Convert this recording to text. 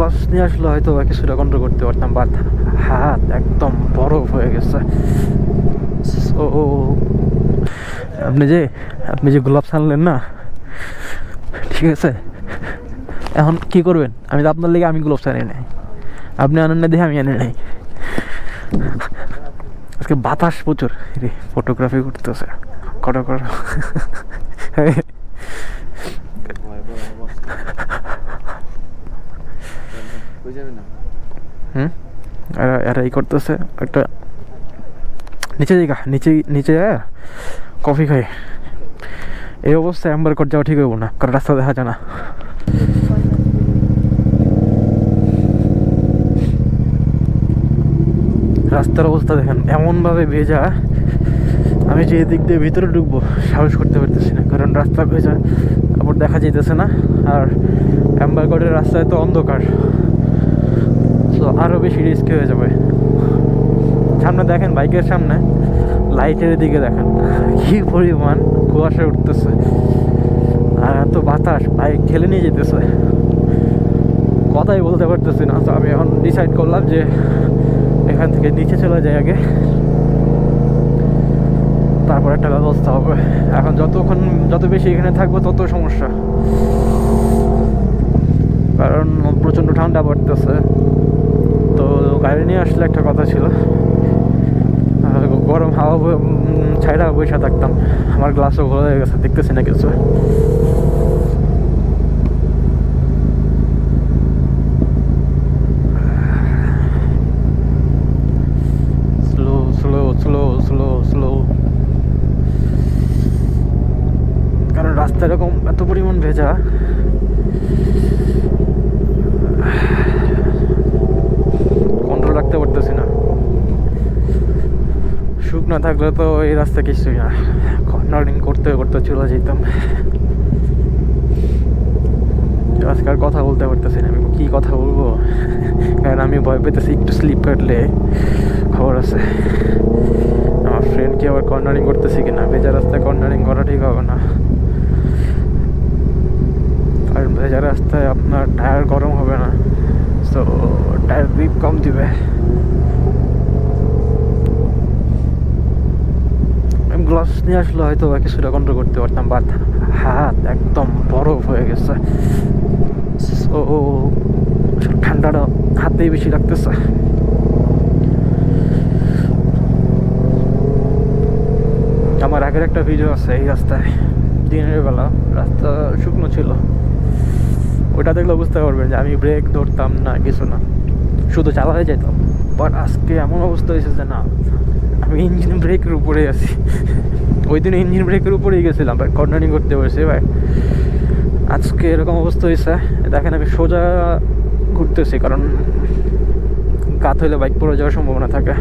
Glass নিয়ে আসলে হয়তো বা কিছুটা কন্ট্রোল করতে পারতাম বাট হাত একদম বরফ হয়ে গেছে। সো আপনি যে আপনি যে গ্লাভস আনলেন না, ঠিক আছে? এখন কি করবেন? আমি তো আপনার লেগে আমি গ্লোভস আনি নাই। আপনি আনেন না দেখে আমি আনি নাই। আজকে বাতাস প্রচুর। ফটোগ্রাফি করতেছে। কটো করো হুম? এরা এরা করতেছে, একটা নিচে জায়গা নিচে নিচে যায় কফি খাই। এই অবস্থায় অ্যাম্বার কর যাওয়া ঠিক হইব না, কারণ রাস্তা দেখা যায় না। রাস্তার অবস্থা দেখেন, এমনভাবে ভেজা, আমি যে দিক দিয়ে ভিতরে ঢুকবো, সাহস করতে পারতেছি না, কারণ রাস্তা ভেজা, তারপর দেখা যাইতেছে না, আর অ্যাম্বারগড়ের রাস্তায় তো অন্ধকার। বেশি রিস্ক হয়ে যাবে। সামনে দেখেন, বাইকের সামনে লাইটের দিকে দেখেন, কি পরিমাণ কুয়াশা উঠতেছে। আর এত বাতাস বাইক ঠেলে নিয়ে যেতেছে। কথাই বলতে পারতেছি না, তো আমি এখন ডিসাইড করলাম যে এখান থেকে নিচে চলে যাই আগে। তারপর একটা ব্যবস্থা হবে। এখন যতক্ষণ, যত বেশি এখানে থাকব, তত সমস্যা। কারণ প্রচণ্ড ঠান্ডা পড়তেছে। গাড়ি নিয়ে আসলে একটা কথা ছিল। গরম হাওয়া ছাইরা বসে থাকতাম। আমার গ্লাসও ঘোরা হয়ে গেছে, দেখতেছি না কিছু। কারণ রাস্তা এরকম এত পরিমাণ ভেজা কন্ট্রোল রাখতে পারতেছি না শুকনো থাকলে তো এই রাস্তা কিছুই না। কর্নারিং করতে করতে চলে যেতাম। আজকে আর কথা বলতে পারতেছি না, আমি কি কথা বলব? কারণ আমি ভয় পেতেছি একটু স্লিপ কাটলে খবর আছে। আমার ফ্রেন্ড কি আবার কর্নারিং করতেছি কিনা? ভেজা রাস্তায় কর্নারিং করা ঠিক হবে না। আর ভেজা রাস্তায় আপনার টায়ার গরম হবে না। তো টায়ার গ্রিপ কম দিবে। গ্লাস নিয়ে আসলে হয়তো বা কিছুটা কন্ট্রোল করতে পারতাম বাট হাত একদম বরফ হয়ে গেছে। ঠান্ডাটা হাতেই বেশি লাগতেছে। আমার আগের একটা ভিডিও আছে এই রাস্তায়। দিনের বেলা রাস্তা শুকনো ছিল। ওটা দেখলে বুঝতে পারবেন যে আমি ব্রেক ধরতাম না, কিছু না। শুধু চালাতে যেতাম বাট আজকে এমন অবস্থা হয়েছে যে না আমি ইঞ্জিন ব্রেকের উপরে আছি। ওই দিন ইঞ্জিন ব্রেকের উপরেই গেছিলাম ভাই কর্নারিং করতে পারছি ভাই। আজকে এরকম অবস্থা হয়েছে দেখেন আমি সোজা ঘুরতেছি, কারণ কাত হইলে বাইক পড়ে যাওয়ার সম্ভাবনা থাকে।